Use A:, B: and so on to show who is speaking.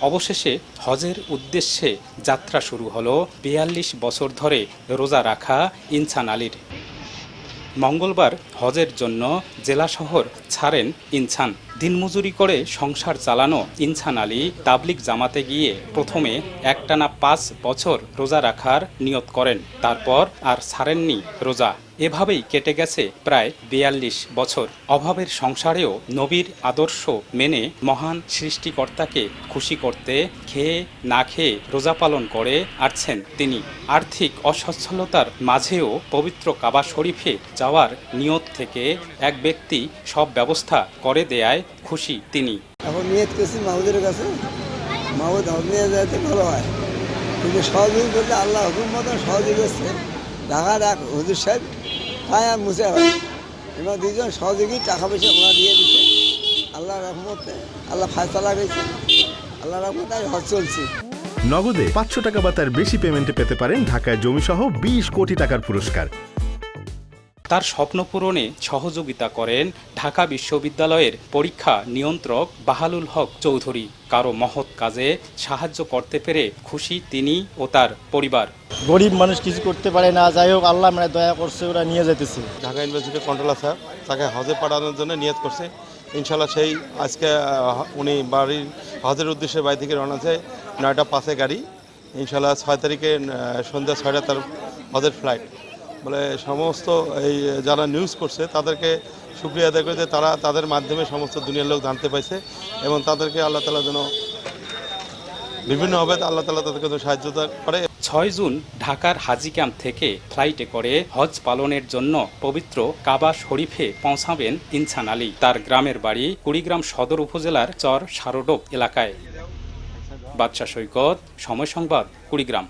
A: অবশেষে হজের উদ্দেশ্যে যাত্রা শুরু হলো। বিয়াল্লিশ বছর ধরে রোজা রাখা ইনসান আলীর। মঙ্গলবার হজের জন্য জেলা শহর ছাড়েন ইনসান। দিনমজুরি করে সংসার চালানো ইনসান আলী তাবলিক জামাতে গিয়ে প্রথমে একটানা পাঁচ বছর রোজা রাখার নিয়ত করেন। তারপর আর ছাড়েননি রোজা। এভাবেই কেটে গেছে প্রায় বিয়াল্লিশ বছর। অভাবের সংসারেও নবীর আদর্শ মেনে মহান সৃষ্টিকর্তাকে খুশি করতে খেয়ে না খেয়ে রোজা পালন করে আসছেন তিনি। আর্থিক অসচ্ছলতার মাঝেও পবিত্র কাবা শরীফে যাওয়ার নিয়ত থেকে এক ব্যক্তি সব ব্যবস্থা করে দেয়ায় খুশি তিনি।
B: এখন নিয়ত করছি মাহুদের কাছে। মাহুদ নিয়ে যাইতে ভালো হয়। কিন্তু সহযোগী করলে আল্লাহ হুকুম মতো সহযোগী করছে ঢাকার এক হুজুর সাহেব তাই আর মুছে হয়। এবার দুজন সহযোগী টাকা পয়সা ওরা দিয়ে দিচ্ছে। আল্লাহ রহমতে আল্লাহ ফায়সালা গেছে আল্লাহ রহমতে আমি হজ চলছি।
C: নগদে পাঁচশো টাকা বা তার বেশি পেমেন্টে পেতে পারেন ঢাকায় জমিসহ বিশ কোটি টাকার পুরস্কার।
A: তার স্বপ্ন পূরণে সহযোগিতা করেন ঢাকা বিশ্ববিদ্যালয়ের পরীক্ষা নিয়ন্ত্রক বাহালুল হক চৌধুরী। কারও মহৎ কাজে সাহায্য করতে পেরে খুশি তিনি ও তার পরিবার।
D: গরিব মানুষ কিছু করতে পারে না যাই হোক আল্লাহ মানে দয়া করছে ওরা নিয়ে যেতেছে
E: ঢাকা ইউনিভার্সিটির কন্ট্রোলার স্যার তাকে হজে পাঠানোর জন্য নিয়ত করছে। ইনশাল্লাহ সেই আজকে উনি বাড়ির হজের উদ্দেশ্যে বাড়ি থেকে রওনা যায় নয়টা পাঁচে গাড়ি। ইনশাল্লাহ ছয় তারিখে সন্ধ্যা ছয়টা তার হজের ফ্লাইট বলে সমস্ত এই, যারা নিউজ করছে, তাদেরকে সুক্রিয়া আদায় করে তারা তাদের মাধ্যমে সমস্ত দুনিয়ার লোক জানতে পাইছে এবং তাদেরকে আল্লাহ তালা যেন বিভিন্নভাবে আল্লাহ তালা তাদেরকে সাহায্য করে।
A: ছয় জুন ঢাকার হাজি ক্যাম্প থেকে ফ্লাইটে করে হজ পালনের জন্য পবিত্র কাবা শরীফে পৌঁছাবেন ইনসান আলী। তার গ্রামের বাড়ি কুড়িগ্রাম সদর উপজেলার চর সারোডোপ এলাকায়। বাদশা সৈকত, সময় সংবাদ, কুড়িগ্রাম।